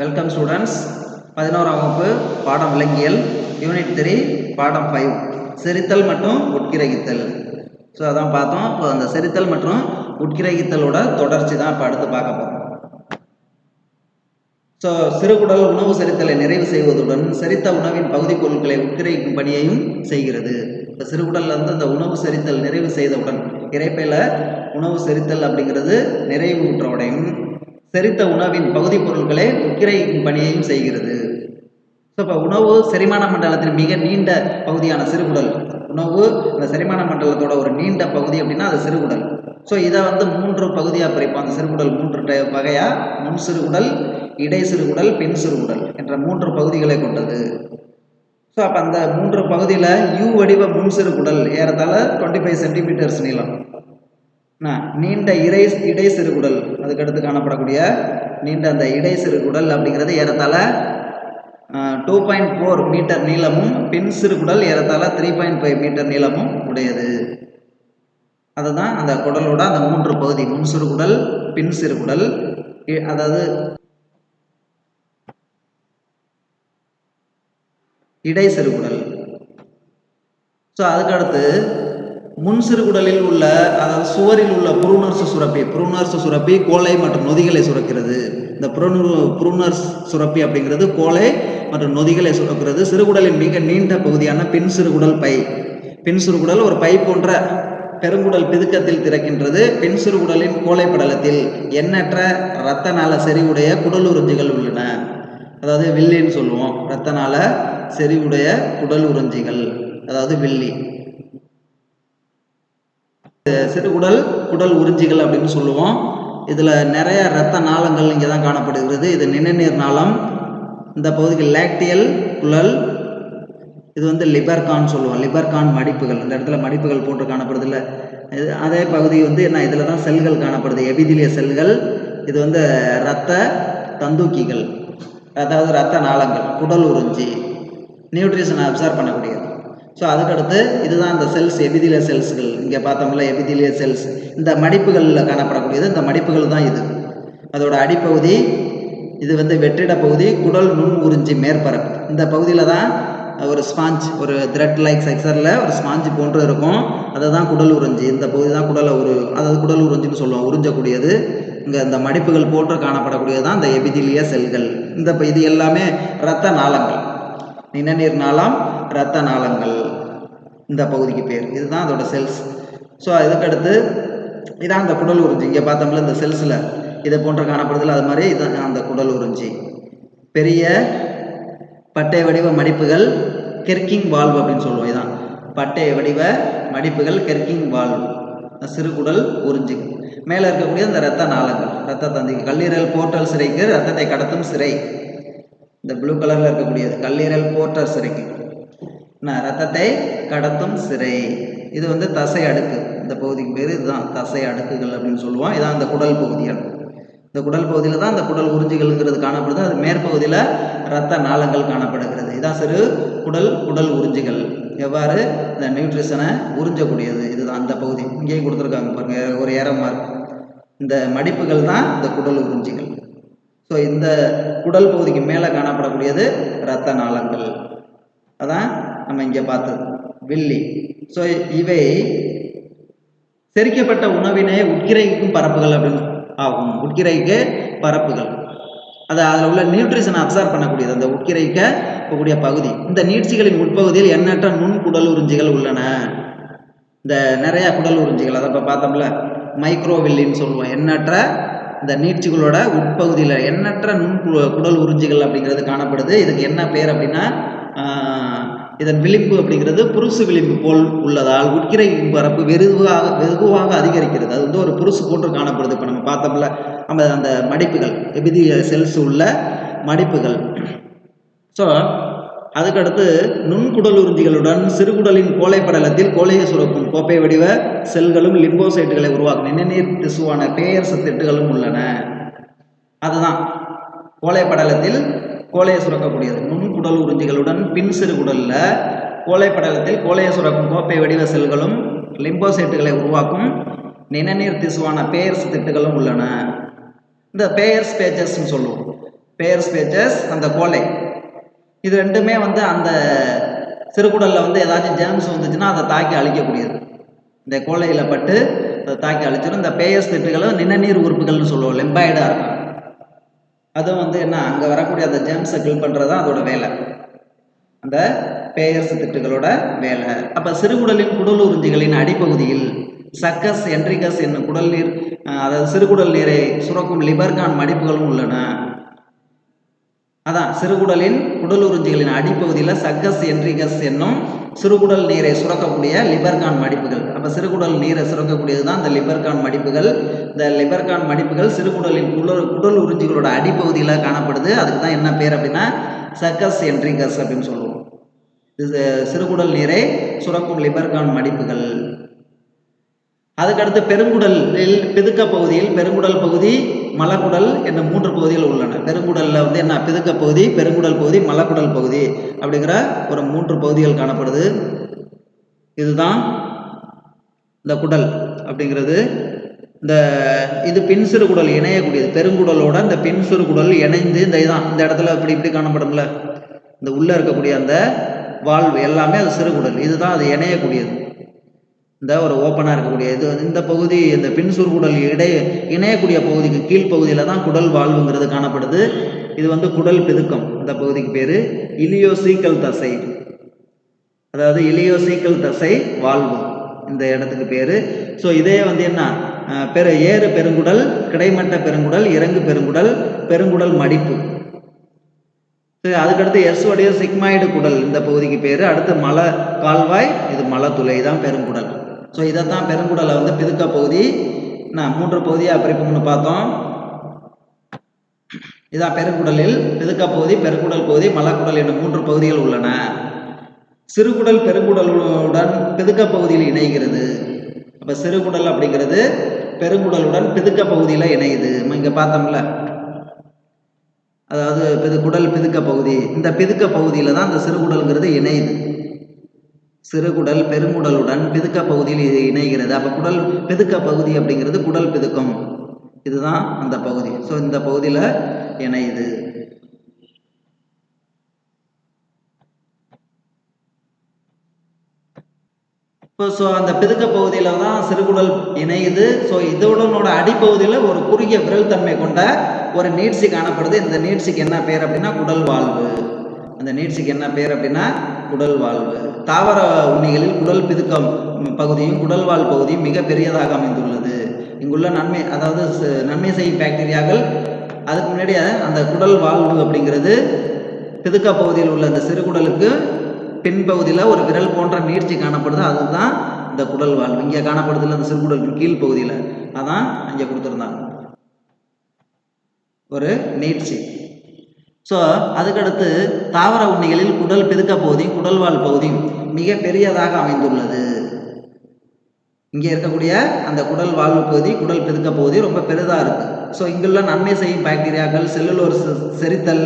Welcome students பதினோராம் வகுப்பு பாடம் விலங்கியல் யூனிட் த்ரீ பாடம் ஃபைவ் செரித்தல் மற்றும் உட்கிரகித்தல். ஸோ அதான் பார்த்தோம். இப்போ அந்த செரித்தல் மற்றும் உட்கிரகித்தலோட தொடர்ச்சி தான் இப்போ அடுத்து பார்க்க போகிறோம் ஸோ சிறுகுடல் உணவு செரித்தலை நிறைவு செய்வதுடன் செரித்த உணவின் பகுதி பொருட்களை உட்கிரகிக்கும் பணியையும் செய்கிறது இப்போ சிறுகுடல்ல இருந்து அந்த உணவு செரித்தல் நிறைவு செய்தவுடன் இறைப்பையில் உணவு செரித்தல் அப்படிங்கிறது நிறைவு உற்றவுடையும். செரித்த உணவின் பகுதி பொருட்களை உட்கிரகிக்கும் பணியையும் செய்கிறது. ஸோ இப்போ உணவு செரிமான மண்டலத்தின் மிக நீண்ட பகுதியான சிறுகுடல். உணவு இந்த செரிமான மண்டலத்தோட ஒரு நீண்ட பகுதி அப்படின்னா அது சிறுகுடல். ஸோ இதை வந்து மூன்று பகுதியாக பிரிப்போம். அந்த சிறுகுடல் மூன்று வகையாக முன் சிறுகுடல் இடை சிறுகுடல் பின் சிறுகுடல் என்ற மூன்று பகுதிகளை கொண்டது. ஸோ அப்போ அந்த மூன்று பகுதியில் யூ வடிவ முன் சிறுகுடல் ஏறத்தாழ டுவெண்ட்டி ஃபைவ் சென்டிமீட்டர்ஸ் நீளம். நீண்ட இறை இடை சிறுகுடல் அதுக்கடுத்து காணப்படக்கூடிய நீண்ட அந்த இடை சிறுகுடல் அப்படிங்கிறது ஏறத்தாழ டூ பாயிண்ட் ஃபோர் மீட்டர் நீளமும் பின் சிறுகுடல் ஏறத்தாழ த்ரீ பாயிண்ட் ஃபைவ் மீட்டர் நீளமும் உடையது. அதுதான் அந்த குடலோட அந்த மூன்று பகுதி. முன் சிறுகுடல் பின் சிறுகுடல் இ- அதாவது இடை சிறுகுடல் ஸோ அதுக்கடுத்து முன் சிறுகுடலில் உள்ள அதாவது சுவரில் உள்ள புருணர்சு சுரப்பி புருணர்சு சுரப்பி கோலை மற்றும் நொதிகளை சுரக்கிறது. இந்த புருணு புருணர்ஸ் சுரப்பி அப்படிங்கிறது கோலை மற்றும் நொதிகளை சுரக்கிறது. சிறுகுடலின் மிக நீண்ட பகுதியான பின் சிறுகுடல் பை. பின் சிறுகுடல் ஒரு பை போன்ற பெருங்குடல் பிதுக்கத்தில் திறக்கின்றது. பின் சிறுகுடலின் கோலை படலத்தில் எண்ணற்ற இரத்த நாள செறிவுடைய குடலுறிஞ்சிகள் உள்ளன. அதாவது வில்லின்னு சொல்லுவோம். இரத்த நாள செறிவுடைய குடல் உறிஞ்சிகள் அதாவது வில்லி. சிறுகுடல் குடல் உறிஞ்சிகள் அப்படின்னு சொல்லுவோம். இதில் நிறைய இரத்த நாளங்கள் இங்கே தான் காணப்படுகிறது. இது நிணநீர் நாளம். இந்த பகுதிக்கு லேக்டியல் குழல் இது வந்து லிபர்கான் சொல்லுவோம். லிபர்கான் மடிப்புகள். இந்த இடத்துல மடிப்புகள் போன்று காணப்படுதில்ல இது அதே பகுதி வந்து என்ன இதில் தான் செல்கள் காணப்படுது. எபிதிலிய செல்கள் இது வந்து இரத்த தந்தூக்கிகள் அதாவது இரத்த நாளங்கள் குடல் உறிஞ்சி நியூட்ரிஷனை அப்சர்வ் பண்ணக்கூடியது. ஸோ அதுக்கடுத்து இதுதான் இந்த செல்ஸ் எபிதிலிய செல்ஸ்கள் இங்கே பார்த்தோம்ல எபிதிலிய செல்ஸ் இந்த மடிப்புகளில் காணப்படக்கூடியது இந்த மடிப்புகள் தான் இது. அதோட அடிப்பகுதி இது வந்து வெற்றிட பகுதி குடல் நுண் உறிஞ்சி மேற்பரப்பு. இந்த பகுதியில் தான் ஒரு ஸ்பாஞ்ச் ஒரு த்ரெட் லைக் செக்சரில் ஒரு ஸ்பாஞ்சு போன்று இருக்கும். அதுதான் குடல் உறிஞ்சி. இந்த பகுதி தான் குடலை ஒரு அதாவது குடல் உறிஞ்சின்னு சொல்லுவோம். உறிஞ்சக்கூடியது. இங்கே இந்த மடிப்புகள் போன்று காணப்படக்கூடியது தான் இந்த எபிதிலிய செல்கள் இந்த இது எல்லாமே இரத்த நாளங்கள். நிணநீர் நாளம் இரத்த நாளங்கள் இந்த பகுதிக்கு பேர். இதுதான் அதோட செல்ஸ் ஸோ இதுக்கடுத்து இதான் அந்த குடல் உறிஞ்சி. இங்கே பார்த்தோம்ல இந்த செல்ஸில் இதை போன்ற காணப்படுதில்ல அது மாதிரி இதுதான் அந்த குடல் உறிஞ்சி. பெரிய பட்டை வடிவ மடிப்புகள் கெர்க்கிங் வால்வ் அப்படின்னு சொல்லுவோம் இதான். பட்டை வடிவ மடிப்புகள் கெர்க்கிங் வால்வ் சிறுகுடல் உறிஞ்சி. மேலே இருக்கக்கூடிய அந்த இரத்த நாளங்கள் இரத்த தந்தி கல்லீரல் போர்ட்டல் சிறைக்கு ரத்தத்தை கடத்தும் சிறை. இந்த ப்ளூ கலரில் இருக்கக்கூடியது. கல்லீரல் போர்ட்டல் சிறைக்கு. ரத்தத்தை கடத்தும் சிறை. இது வந்து தசை அடுக்கு. இந்த பகுதிக்கு பேர் இதுதான். தசை அடுக்குகள் அப்படின்னு சொல்லுவோம். இதான் இந்த குடல் பகுதிகள் இந்த குடல் பகுதியில் தான் இந்த குடல் உறிஞ்சிகள்ங்கிறது காணப்படுது. அது மேற்பகுதியில் இரத்த நாளங்கள் காணப்படுகிறது. இதான் சிறு குடல் குடல் உறிஞ்சிகள். எவ்வாறு? இந்த நியூட்ரிஷனை உறிஞ்சக்கூடியது. இதுதான் அந்த பகுதி. இங்கேயும் கொடுத்துருக்காங்க பாருங்க. ஒரு ஏரமாக மார்க். இந்த மடிப்புகள் தான் இந்த குடல் உறிஞ்சிகள். ஸோ இந்த குடல் பகுதிக்கு மேலே காணப்படக்கூடியது இரத்த நாளங்கள். அதான் நம்ம இங்கே பார்த்தது. வில்லி. ஸோ இவை செரிக்கப்பட்ட உணவினை உட்கிரைக்கும் பரப்புகள் அப்படின்னு ஆகும். உட்கிரைக்கு பரப்புகள். அது அதில் உள்ள நியூட்ரிஷனை அப்சர்வ் பண்ணக்கூடியது. அந்த உட்கிரைக்க இருக்கக்கூடிய பகுதி. இந்த நீட்சிகளின் உட்பகுதியில் எண்ணற்ற நுண் குடல் உறிஞ்சிகள் உள்ளன. இந்த நிறைய குடல் உறிஞ்சிகள் அதை இப்போ பார்த்தோம்ல மைக்ரோவில்லின்னு சொல்லுவோம். எண்ணற்ற இந்த நீட்சிகளோட உட்பகுதியில் எண்ணற்ற நுண் குடல் உறிஞ்சிகள் அப்படிங்கிறது காணப்படுது. இதுக்கு என்ன பேர் அப்படின்னா இதன் விளிம்பு அப்படிங்கிறது புருசு விளிம்பு போல் உள்ளதால் உட்கிரை பரப்பு வெகுவாக வெகுவாக அதிகரிக்கிறது. அது வந்து ஒரு புருசு போன்று காணப்படுது. இப்போ நம்ம பார்த்தோம்ல நம்ம அந்த மடிப்புகள் எபிதி செல்ஸ் உள்ள மடிப்புகள். ஸோ அதுக்கடுத்து நுண்குடல் உறுதிகளுடன் சிறுகுடலின் கோலை படலத்தில் கோலையை சுரக்கும் கோப்பை வடிவ செல்களும் லிம்போசைட்டுகளை உருவாக்கும் நிணநீர் திசுவான பேயர் திட்டுகளும் உள்ளன. அதுதான் கோலை படலத்தில் கோலையை சுரக்கக்கூடியது. நுண்குடல் உறிஞ்சிகளுடன் பின் சிறுகுடல்ல கோலை படலத்தில் கோலையை சுரக்கும் கோப்பை வடிவ செல்களும் லிம்போசைட்டுகளை உருவாக்கும் நிணநீர் திசுவான பேயர்ஸ் திட்டுகளும் உள்ளன. இந்த பேயர்ஸ் பேஜஸ்ன்னு சொல்லுவோம். பேயர்ஸ் பேஜஸ் அந்த கோலை. இது ரெண்டுமே வந்து அந்த சிறுகுடலில் வந்து ஏதாச்சும் ஜேம்ஸ் வந்துச்சுன்னா அதை தாக்கி அழிக்கக்கூடியது. இந்த கோலையில் பட்டு அதை தாக்கி அழிச்சிடும். இந்த பேயர்ஸ் திட்டுகளும் நிணநீர் உறுப்புகள்னு சொல்லுவோம். லெம்பாய்டாக இருக்கும். அதுவும் வந்து என்ன அங்கே வரக்கூடிய அந்த ஜெம்ஸை ஃபில் பண்ணுறது தான் அதோட வேலை. அந்த பேயர்ஸ் திட்டுகளோட வேலை. அப்போ சிறுகுடலின் குடல் உறிஞ்சிகளின் அடிப்பகுதியில் சக்கஸ் என்ட்ரிகஸ் என்னும் குடல் நீர் அதாவது சிறுகுடல் நீரை சுரக்கும் லிபர்கான் மடிப்புகளும் உள்ளன. அதான் சிறுகுடலின் குடல் உறிஞ்சிகளின் அடிப்பகுதியில் சக்கஸ் என்ட்ரிகஸ் என்னும் சிறுகுடல் நீரை சுரக்கக்கூடிய லிபர்கான் மடிப்புகள். அப்போ சிறுகுடல் நீரை சுரக்கக்கூடியது தான் இந்த லிபர்கான் மடிப்புகள். இந்த லிபர்கான் மடிப்புகள் சிறுகுடலின் குடல் குடல் உறிஞ்சிகளோட அடிப்பகுதியில் காணப்படுது. அதுக்கு தான் என்ன பேர் அப்படின்னா சக்கஸ் என்ட்ரிகஸ் அப்படின்னு சொல்லுவோம். இது சிறுகுடல் நீரை சுரக்கும் லிபர்கான் மடிப்புகள். அதுக்கடுத்து பெருங்குடலில் பிதுக்க பகுதியில் பெருங்குடல் பகுதி மலக்குடல் என்ற மூன்று பகுதிகள் உள்ளன. பெருங்குடலில் வந்து என்ன? பிதுக்க பகுதி பெருங்குடல் பகுதி மலக்குடல் பகுதி அப்படிங்கிற ஒரு மூன்று பகுதிகள் காணப்படுது. இதுதான் இந்த குடல் அப்படிங்கிறது. இந்த இது பின் சிறுகுடல் இணையக்கூடியது. பெருங்குடலோட இந்த பின் சிறுகுடல் இணைந்து இந்த இதான். இந்த இடத்துல இப்படி இப்படி காணப்படும்ல. இந்த உள்ளே இருக்கக்கூடிய அந்த வாழ்வு எல்லாமே அது சிறுகுடல் இதுதான் அது இணையக்கூடியது. இந்த ஒரு ஓப்பனாக இருக்கக்கூடிய இது இந்த பகுதி இந்த பின்சூர் குடல் இடை இணையக்கூடிய பகுதிக்கு கீழ்ப்பகுதியில் தான் குடல் வாழ்வுங்கிறது காணப்படுது. இது வந்து குடல் பெதுக்கம் இந்த பகுதிக்கு பேர் இலியோசீக்கல் தசை. அதாவது இலியோசீக்கல் தசை வாழ்வு இந்த இடத்துக்கு பேர். ஸோ இதே வந்து என்ன? பெரு ஏறு பெருங்குடல் கிடைமட்ட பெருங்குடல் இறங்கு பெருங்குடல் பெருங்குடல் மடிப்பு. அதுக்கடுத்து எஸ் உடைய சிக்மாய்டு குடல் இந்த பகுதிக்கு பேர். அடுத்து மலை கால்வாய் இது மலத்துளை தான் பெருங்குடல். ஸோ இதைத்தான் பெருங்குடலை வந்து பிதுக்க பகுதி. நான் மூன்று பகுதியாக பிரிப்போம்னு பார்த்தோம். இதான் பெருங்குடலில் பிதுக்க பகுதி பெருங்குடல் பகுதி மலக்குடல் என்ற மூன்று பகுதிகள் உள்ளன. சிறுகுடல் பெருங்குடலுடன் பிதுக்க பகுதியில் இணைகிறது. அப்போ சிறுகுடல் அப்படிங்கிறது பெருங்குடலுடன் பிதுக்க பகுதியில் இணையுது. நம்ம இங்கே பார்த்தோம்ல. அதாவது பிது குடல் பிதுக்க பகுதி. இந்த பிதுக்க பகுதியில் தான் இந்த சிறுகுடல்ங்கிறது இணையுது. சிறுகுடல் பெருங்குடலுடன் பிதுக்க பகுதியில் இது இணைகிறது. அப்போ குடல் பிதுக்க பகுதி அப்படிங்கிறது குடல் பிதுக்கம். இதுதான் அந்த பகுதி. ஸோ இந்த பகுதியில் இணையுது. இப்போ ஸோ அந்த பிதுக்க பகுதியில் தான் சிறுகுடல் இணையுது. ஸோ இதோடனோட அடிப்பகுதியில் ஒரு குறுகிய விரல் தன்மை கொண்ட ஒரு நீட்சி காணப்படுது. இந்த நீட்சிக்கு என்ன பேர் அப்படின்னா குடல் வாழ்வு. அந்த நீட்சிக்கு என்ன பேர் அப்படின்னா குடல் வாழ்வு. தாவர உண்ணிகளில் குடல் பிதுக்கம் பகுதியும் குடல் வாழ் பகுதியும் மிக பெரியதாக அமைந்துள்ளது. இங்குள்ள நன்மை அதாவது நன்மை செய்யும் பாக்டீரியாக்கள் அதுக்கு முன்னாடி அந்த குடல் வாழ்வு அப்படிங்கிறது பிதுக்க பகுதியில் உள்ள அந்த சிறுகுடலுக்கு பின்பகுதியில் ஒரு விரல் போன்ற நீட்சி காணப்படுது. அதுதான் இந்த குடல் வாழ்வு. இங்கே காணப்படுதுல அந்த சிறுகுடலுக்கு கீழ் பகுதியில். அதான் அங்கே கொடுத்துருந்தாங்க. ஒரு நீட்சி. ஸோ அதுக்கடுத்து தாவர உண்ணிகளில் குடல் பெருக்க பகுதியும் குடல்வால் பகுதியும் மிக பெரியதாக அமைந்துள்ளது. இங்கே இருக்கக்கூடிய அந்த குடல் வாழ்வு பகுதி குடல் பெருக்க பகுதி ரொம்ப பெரிதாக இருக்குது ஸோ இங்குள்ள நன்மை செய்யும் பாக்டீரியாக்கள் செல்லுலோஸ் செரித்தல்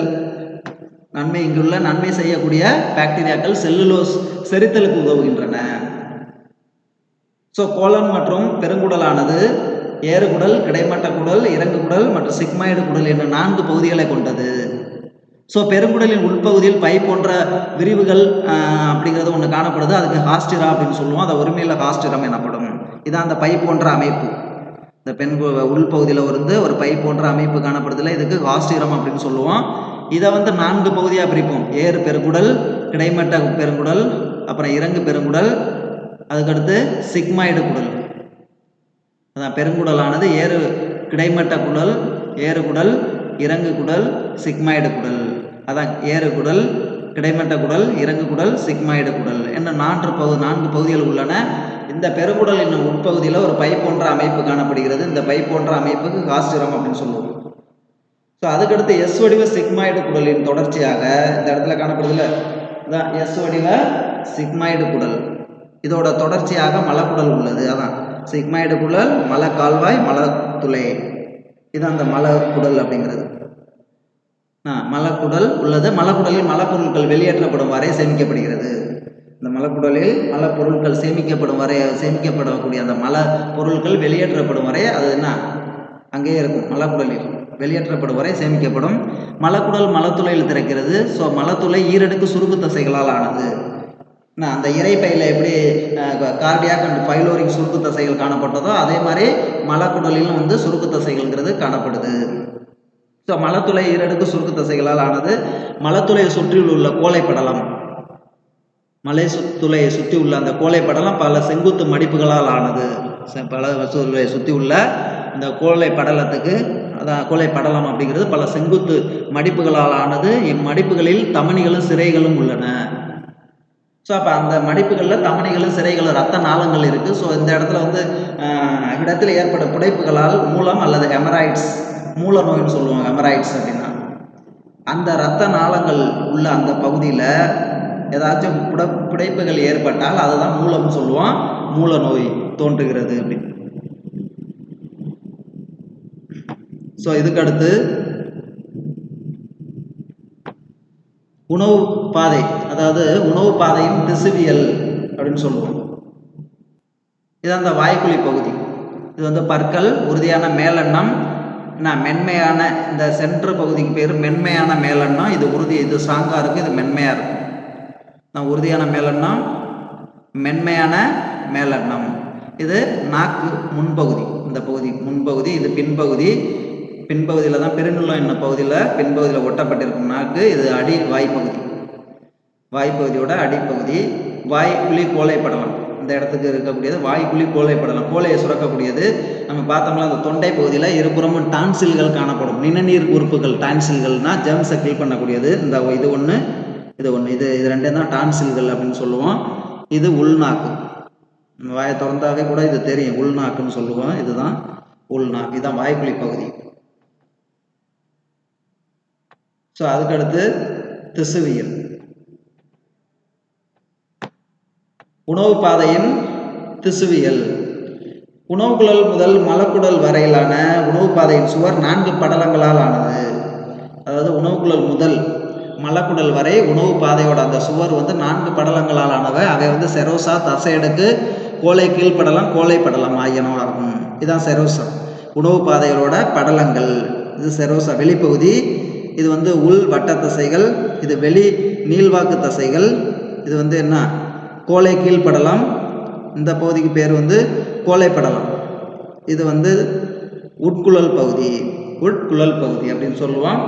நன்மை இங்குள்ள நன்மை செய்யக்கூடிய பாக்டீரியாக்கள் செல்லுலோஸ் செரித்தலுக்கு உதவுகின்றன. ஸோ கோலன் மற்றும் பெருங்குடலானது ஏறுகுடல் கிடைமட்ட குடல் இறங்கு குடல் மற்றும் சிக்மாய்டு குடல் என்ற நான்கு பகுதிகளை கொண்டது. ஸோ பெருங்குடலின் உள்பகுதியில் பை போன்ற விரிவுகள் அப்படிங்கிறது ஒன்று காணப்படுது. அதுக்கு ஹாஸ்டிரா அப்படின்னு சொல்லுவோம். அதை உரிமையில் ஹாஸ்டிரம் எனப்படும். இதான் அந்த பை போன்ற அமைப்பு. இந்த பெண் உள்பகுதியில் இருந்து ஒரு பை போன்ற அமைப்பு காணப்படுதுல. இதுக்கு ஹாஸ்டிரம் அப்படின்னு சொல்லுவோம். இதை வந்து நான்கு பகுதியாக பிரிப்போம். ஏறு பெருங்குடல் கிடைமட்ட பெருங்குடல் அப்புறம் இறங்கு பெருங்குடல் அதுக்கடுத்து சிக்மாய்டு குடல். அதான் பெருங்குடலானது. ஏறு கிடைமட்ட குடல் ஏறு குடல் இறங்கு குடல் சிக்மாய்டு குடல். அதான் ஏறு குடல் கிடைமட்ட குடல் இறங்கு குடல் சிக்மாய்டு குடல். என்ன நான்கு பகுதி நான்கு பகுதிகள் உள்ளன. இந்த பெருங்குடல் என்னும் உட்பகுதியில் ஒரு பை போன்ற அமைப்பு காணப்படுகிறது. இந்த பை போன்ற அமைப்புக்கு காஸ்டிரம் அப்படின்னு சொல்லுவோம். ஸோ அதுக்கடுத்து எஸ் வடிவ சிக்மாய்டு குடலின் தொடர்ச்சியாக இந்த இடத்துல காணப்படுதுல இதான் எஸ் வடிவ சிக்மாய்டு குடல். இதோட தொடர்ச்சியாக மலக்குடல் உள்ளது. அதான் சிக்மாய்டு குடல் மல கால்வாய் மலத்துளை. இது அந்த மலக்குடல் அப்படிங்கிறது. ஆ, மலக்குடல் உள்ளது. மலக்குடலில் மலப்பொருட்கள் வெளியேற்றப்படும் வரை சேமிக்கப்படுகிறது. இந்த மலக்குடலில் மலப்பொருட்கள் சேமிக்கப்படும் வரை சேமிக்கப்படக்கூடிய அந்த மல பொருட்கள் வெளியேற்றப்படும் வரை அது என்ன? அங்கேயே இருக்கும். மலக்குடலில் வெளியேற்றப்படும் வரை சேமிக்கப்படும். மலக்குடல் மலத்துளையில் திறக்கிறது. ஸோ மலத்துளை ஈரடுக்கு சுருக்கு தசைகளால் ஆனது. நான் அந்த இறைப்பையில் எப்படி கார்டியாக் அண்ட் பைலோரிக் சுருக்கு தசைகள் காணப்பட்டதோ அதே மாதிரி மலக்குடலிலும் வந்து சுருக்கு தசைகள்ங்கிறது காணப்படுது. ஸோ மலத்துளை ஈரடுக்கு சுருக்கு தசைகளால் ஆனது மலத்துளையை சுற்றியுள்ள உள்ள கோலைப்படலம். மலை சுத்துளையை சுற்றி உள்ள அந்த கோலைப்படலம் பல செங்குத்து மடிப்புகளால் ஆனது. ச- பல சுத்துளையை சுற்றி உள்ள இந்த கோலை படலத்துக்கு அதான் கோலை படலம் அப்படிங்கிறது பல செங்குத்து மடிப்புகளால் ஆனது. இம்மடிப்புகளில் தமனிகளும் சிறைகளும் உள்ளன. ஸோ அப்போ அந்த மடிப்புகளில் தமனிகளும் சிறைகளும் ரத்த நாளங்கள் இருக்குது ஸோ இந்த இடத்துல வந்து இடத்துல ஏற்படும் புடைப்புகளால் மூலம் அல்லது ஹெமராய்ட்ஸ் மூல நோய்னு சொல்லுவாங்க ஹெமராய்ட்ஸ் அப்படின்னா. அந்த ரத்த நாளங்கள் உள்ள அந்த பகுதியில் ஏதாச்சும் புட புடைப்புகள் ஏற்பட்டால் அதுதான் மூலம்னு சொல்லுவோம் மூல நோய் தோன்றுகிறது அப்படின்னு ஸோ இதுக்கடுத்து உணவு பாதை. அதாவது உணவு பாதையின் திசுவியல் அப்படின்னு சொல்லுவோம். இது அந்த வாய்க்குழி பகுதி. இது வந்து பற்கள் உறுதியான மேலெண்ணம். என்ன மென்மையான இந்த சென்ட்ரு பகுதிக்கு பேர் மென்மையான மேலெண்ணம் இது உறுதி இது ஸ்ட்ராங்காக இருக்கும் இது மென்மையாக இருக்கும். நான் உறுதியான மேலெண்ணம் மென்மையான மேலெண்ணம். இது நாக்கு முன்பகுதி. இந்த பகுதி முன்பகுதி இது பின்பகுதி. பின்பகுதியில் தான் பெருநிலம் என்ன பகுதியில் பின்பகுதியில் ஒட்டப்பட்டிருக்கும் நாக்கு. இது அடி வாய்ப்பகுதி. வாய்ப்பகுதியோட அடிப்பகுதி வாய்க்குழி கோலைப்படலாம். இந்த இடத்துக்கு இருக்கக்கூடியது வாய்க்குழி கோலைப்படலாம். கோலையை சுரக்கக்கூடியது. நம்ம பார்த்தோம்னா அந்த தொண்டை பகுதியில் இருபுறமும் டான்சில்கள் காணப்படும். நிணநீர் உறுப்புகள் டான்சில்கள்னா ஜெர்ம்ஸை கில் பண்ணக்கூடியது. இந்த இது ஒன்று இது ஒன்று இது இது ரெண்டே தான் டான்சில்கள் அப்படின்னு சொல்லுவோம். இது உள்நாக்கு. நம்ம வாயை திறந்தாவே கூட இது தெரியும். உள்நாக்குன்னு சொல்லுவோம். இதுதான் உள்நாக்கு. இதுதான் வாய்க்குழி பகுதி. ஸோ அதுக்கடுத்து திசுவியல். உணவு பாதையின் திசுவியல். உணவுக்குழல் முதல் மலக்குடல் வரையிலான உணவு பாதையின் சுவர் நான்கு படலங்களால் ஆனது. அதாவது உணவுக்குழல் முதல் மலக்குடல் வரை உணவு பாதையோட அந்த சுவர் வந்து நான்கு படலங்களால் ஆனவை அவை வந்து செரோசா தசையடுக்கு கோலை கீழ்ப்படலம் கோலை படலம் ஆகியனவும் இதுதான் செரோசா. உணவு பாதைகளோட படலங்கள். இது செரோசா வெளிப்பகுதி. இது வந்து உள் வட்ட தசைகள். இது வெளி நீள்வாக்கு தசைகள். இது வந்து என்ன? கோலை கீழ்படலாம் இந்த பகுதிக்கு பேர் வந்து கோலைப்படலாம். இது வந்து உட்குழல் பகுதி உட்குழல் பகுதி அப்படின்னு சொல்லுவோம்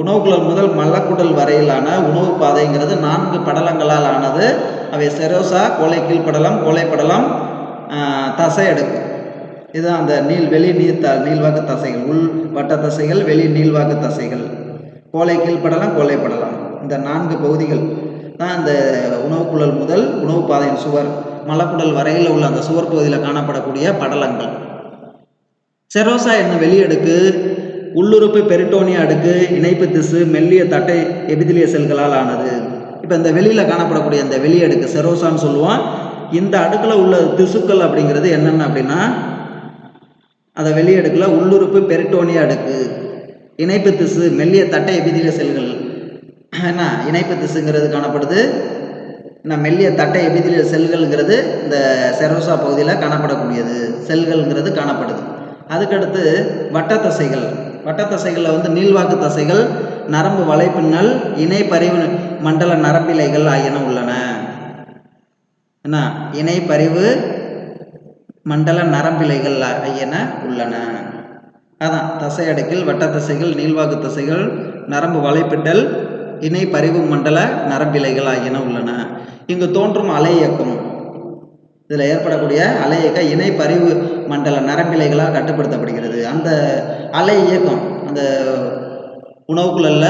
உணவுக்குழல் முதல் மலக்குடல் வரையிலான உணவு பாதைங்கிறது நான்கு படலங்களால் ஆனது. அவை செரோசா கோலை கீழ்ப்படலம் கோலைப்படலம் தசை அடுக்கு. இதுதான் அந்த நீள் வெளி நீர் த நீள்வாக்கு தசைகள் உள் வட்ட தசைகள் வெளி நீள்வாக்கு தசைகள். கோலை கீழ்படலாம் கோலைப்படலாம். இந்த நான்கு பகுதிகள் தான் அந்த உணவுக்குழல் முதல் உணவு பாதையின் சுவர் மலக்குடல் வரையில் உள்ள அந்த சுவர் பகுதியில் காணப்படக்கூடிய படலங்கள். செரோசா என்னும் வெளியடுக்கு உள்ளுறுப்பு பெரிட்டோனிய அடுக்கு இணைப்பு திசு மெல்லிய தட்டை எபிதிலிய செல்களால் ஆனது. இப்போ இந்த வெளியில் காணப்படக்கூடிய இந்த வெளியடுக்கு செரோசான்னு சொல்லுவோம் இந்த அடுக்கில் உள்ள திசுக்கள் அப்படிங்கிறது என்னென்ன அப்படின்னா அந்த வெளியடுக்கில் உள்ளுறுப்பு பெரிட்டோனிய அடுக்கு இணைப்பு திசு மெல்லிய தட்டை எபிதிலிய செல்கள். என்ன இணைப்பு திசுங்கிறது காணப்படுது. என்ன மெல்லிய தட்டை எபிதிலிய செல்கள்ங்கிறது இந்த செரோசா பகுதியில் காணப்படக்கூடியது. செல்கள்ங்கிறது காணப்படுது. அதுக்கடுத்து வட்டத்தசைகள். வட்டத்தசைகளில் வந்து நீள்வாக்கு தசைகள் நரம்பு வலைப்பின்னல் இணைப்பறிவு மண்டல நரம்பிலைகள் ஆகியன உள்ளன. என்ன இணைப்பறிவு மண்டல நரம்பிலைகள் ஆகியன உள்ளன. அதான் தசை அடுக்கில் வட்டத்தசைகள் நீள்வாக்கு தசைகள் நரம்பு வலைப்பிட்டல் இணை பரிவு மண்டல நரம்பிலைகள் ஆகியன உள்ளன. இங்கு தோன்றும் அலை இயக்கம். இதில் ஏற்படக்கூடிய அலை இயக்கம் இணை பரிவு மண்டல நரம்பிலைகளால் கட்டுப்படுத்தப்படுகிறது. அந்த அலை இயக்கம் அந்த உணவுக்குழல்ல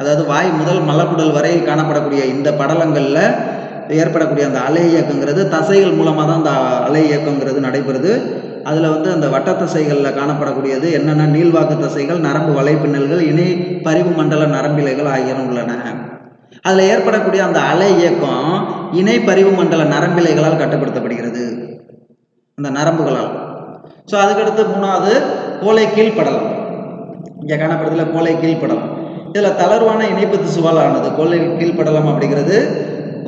அதாவது வாய் முதல் மலக்குடல் வரை காணப்படக்கூடிய இந்த படலங்களில் ஏற்படக்கூடிய அந்த அலை இயக்கங்கிறது தசைகள் மூலமாக தான் அந்த அலை இயக்கங்கிறது நடைபெறுது. அதில் வந்து அந்த வட்ட தசைகளில் காணப்படக்கூடியது என்னென்ன நீள்வாக்கு தசைகள் நரம்பு வலைப்பின்னல்கள் இணை பரிவு மண்டல நரம்பிலைகள் ஆகியன உள்ளன அதில் ஏற்படக்கூடிய அந்த அலை இயக்கம் இணை பரிவு மண்டல நரம்பிலைகளால் கட்டுப்படுத்தப்படுகிறது. அந்த நரம்புகளால். ஸோ அதுக்கடுத்து மூணாவது கோலை கீழ்ப்படலம். இங்கே காணப்படுறதுல கோலை கீழ்ப்படலம். இதில் தளர்வான இணைப்பு திசுவால் ஆனது கோலை கீழ்ப்படலம் அப்படிங்கிறது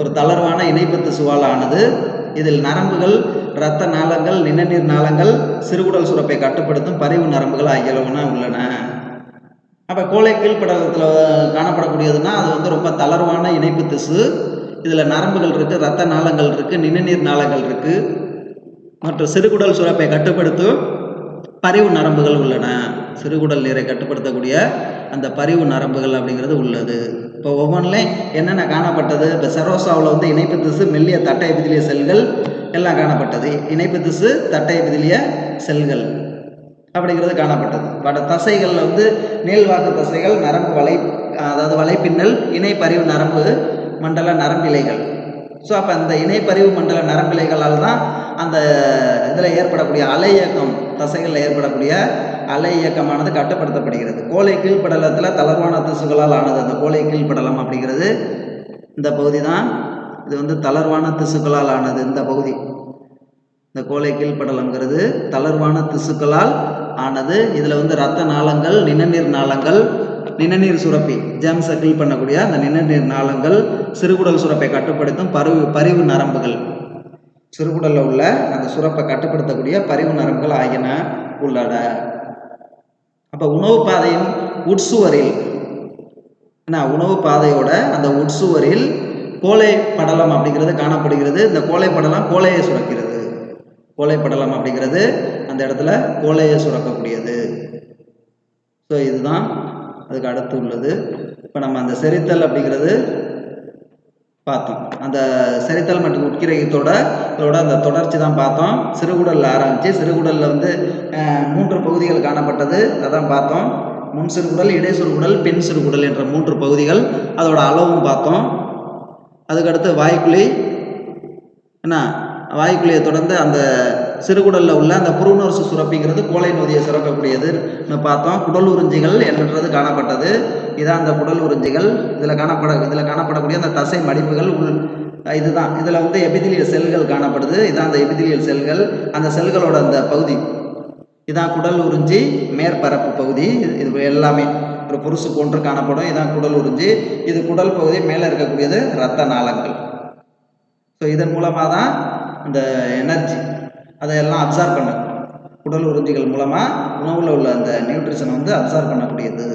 ஒரு தளர்வான இணைப்பு திசுவால் ஆனது இதில் நரம்புகள் இரத்த நாளங்கள் நிணநீர் நாளங்கள் சிறுகுடல் சுரப்பை கட்டுப்படுத்தும் பரிவு நரம்புகள் ஆகியவன உள்ளன. அப்போ கோழை கீழ்ப்படலத்தில் காணப்படக்கூடியதுன்னா அது வந்து ரொம்ப தளர்வான இணைப்பு திசு. இதில் நரம்புகள் இருக்குது ரத்த நாளங்கள் இருக்குது நிணநீர் நாளங்கள் இருக்குது மற்றும் சிறுகுடல் சுரப்பை கட்டுப்படுத்தும் பரிவு நரம்புகள் உள்ளன. சிறுகுடல் நீரை கட்டுப்படுத்தக்கூடிய அந்த பரிவு நரம்புகள் அப்படிங்கிறது உள்ளது. இப்போ ஒவ்வொன்றிலையும் என்னென்ன காணப்பட்டது? இப்போ செரோசாவில் வந்து இணைப்பு திசு மெல்லிய தட்டை எபிதிலிய செல்கள் எல்லாம் காணப்பட்டது. இணைப்பு திசு தட்டை எபிதிலிய செல்கள் அப்படிங்கிறது காணப்பட்டது. பட் தசைகளில் வந்து நீள்வாக்கு தசைகள் நரம்பு வலை அதாவது வலைப்பின்னல் இணைப்பறிவு நரம்பு மண்டல நரம்பிலைகள் ஸோ அப்போ அந்த இணைப்பறிவு மண்டல நரம்பிலைகளால் தான் அந்த இதில் ஏற்படக்கூடிய அலை இயக்கம் தசைகளில் ஏற்படக்கூடிய அலை இயக்கமானது கட்டுப்படுத்தப்படுகிறது. கோலை கீழ்ப்படலத்தில் தளர்வான திசுகளால் ஆனது அந்த கோலை கீழ்ப்படலம் அப்படிங்கிறது இந்த பகுதி தான் இது வந்து தளர்வான திசுக்களால் ஆனது இந்த பகுதி. இந்த கோலை கீழ்ப்படலங்கிறது தளர்வான திசுக்களால் ஆனது. இதில் வந்து ரத்த நாளங்கள் நிணநீர் நாளங்கள் நிணநீர் சுரப்பி ஜெம்ஸை கில் பண்ணக்கூடிய அந்த நிணநீர் நாளங்கள் சிறுகுடல் சுரப்பை கட்டுப்படுத்தும் பருவு பரிவு நரம்புகள். சிறுகுடலில் உள்ள அந்த சுரப்பை கட்டுப்படுத்தக்கூடிய பரிவு நரம்புகள் ஆகியன உள்ளட. அப்போ உணவு பாதையின் உட்சுவரில் என்ன உணவு பாதையோட அந்த உட்சுவரில் கோலை படலம் அப்படிங்கிறது காணப்படுகிறது. இந்த கோலை படலம் கோலையை சுரக்கிறது. கோலை படலம் அப்படிங்கிறது அந்த இடத்துல கோலையை சுரக்கக்கூடியது. ஸோ இதுதான் அதுக்கு அடுத்து உள்ளது. இப்போ நம்ம அந்த செரித்தல் அப்படிங்கிறது பார்த்தோம். அந்த சரித்தல் மற்றும் உட்கிரகத்தோட இதோட அந்த தொடர்ச்சி தான் பார்த்தோம். சிறுகுடலில் ஆரம்பித்து சிறுகுடலில் வந்து மூன்று பகுதிகள் காணப்பட்டது. அதான் பார்த்தோம். முன் சிறுகுடல் இடை சிறுகுடல் பெண் சிறுகுடல் என்ற மூன்று பகுதிகள். அதோட அளவும் பார்த்தோம். அதுக்கடுத்து வாய்க்குழி. என்ன? வாய்க்குழியை தொடர்ந்து அந்த சிறுகுடலில் உள்ள அந்த புருணர்சு சுரப்பிங்கிறது கோலை நொதியை சுரக்கக்கூடியதுன்னு பார்த்தோம். குடல் உறிஞ்சிகள் என்றது காணப்பட்டது. இதான் அந்த குடல் உறிஞ்சிகள். இதில் காணப்பட இதில் காணப்படக்கூடிய அந்த தசை மடிப்புகள் உள் இதுதான். இதில் வந்து எபிதிலியல் செல்கள் காணப்படுது. இதான் அந்த எபிதிலியல் செல்கள். அந்த செல்களோட அந்த பகுதி. இதான் குடல் உறிஞ்சி மேற்பரப்பு பகுதி. இது- இது எல்லாமே ஒரு புருசு போன்று காணப்படும். இதான் குடல் உறிஞ்சி. இது குடல் பகுதி. மேலே இருக்கக்கூடியது ரத்த நாளங்கள். ஸோ இதன் மூலமாக தான் அந்த எனர்ஜி அதையெல்லாம் அப்சார்ப் பண்ண. உடல் உறுதிகள் மூலமாக உணவில் உள்ள அந்த நியூட்ரிஷனை வந்து அப்சார்ப் பண்ணக்கூடியது.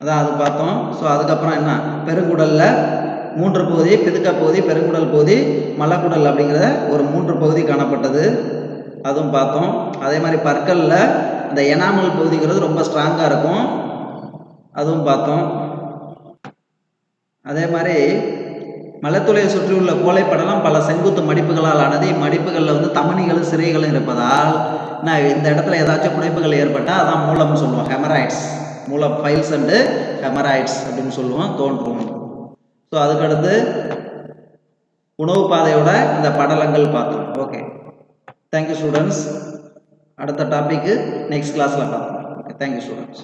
அதான் அது பார்த்தோம். ஸோ அதுக்கப்புறம் என்ன? பெருங்குடலில் மூன்று பகுதி பிதுக்க பகுதி பெருங்குடல் பகுதி மலக்குடல் அப்படிங்கிற ஒரு மூன்று பகுதி காணப்பட்டது. அதுவும் பார்த்தோம். அதே மாதிரி பற்களில் இந்த எனாமல் பகுதிங்கிறது ரொம்ப ஸ்ட்ராங்காக இருக்கும். அதுவும் பார்த்தோம். அதே மாதிரி மலைத்துளையை சுற்றியுள்ள கோழைப்படலம் பல செங்குத்து மடிப்புகளால் ஆனது இம்மடிப்புகளில் வந்து தமனிகளும் சிறைகளும் இருப்பதால் நான் இந்த இடத்துல ஏதாச்சும் புடைப்புகள் ஏற்பட்டால் அதான் மூலம்னு சொல்லுவோம் ஹெமராய்ட்ஸ். மூலம் ஃபைல்ஸ் அண்டு ஹெமராய்ட்ஸ் அப்படின்னு சொல்லுவோம் தோன்றும். ஸோ அதுக்கடுத்து உணவு பாதையோட இந்த படலங்கள் பார்த்தோம். ஓகே தேங்க்யூ ஸ்டூடெண்ட்ஸ் அடுத்த டாபிக்கு நெக்ஸ்ட் கிளாஸில் பார்ப்போம். Okay thank you students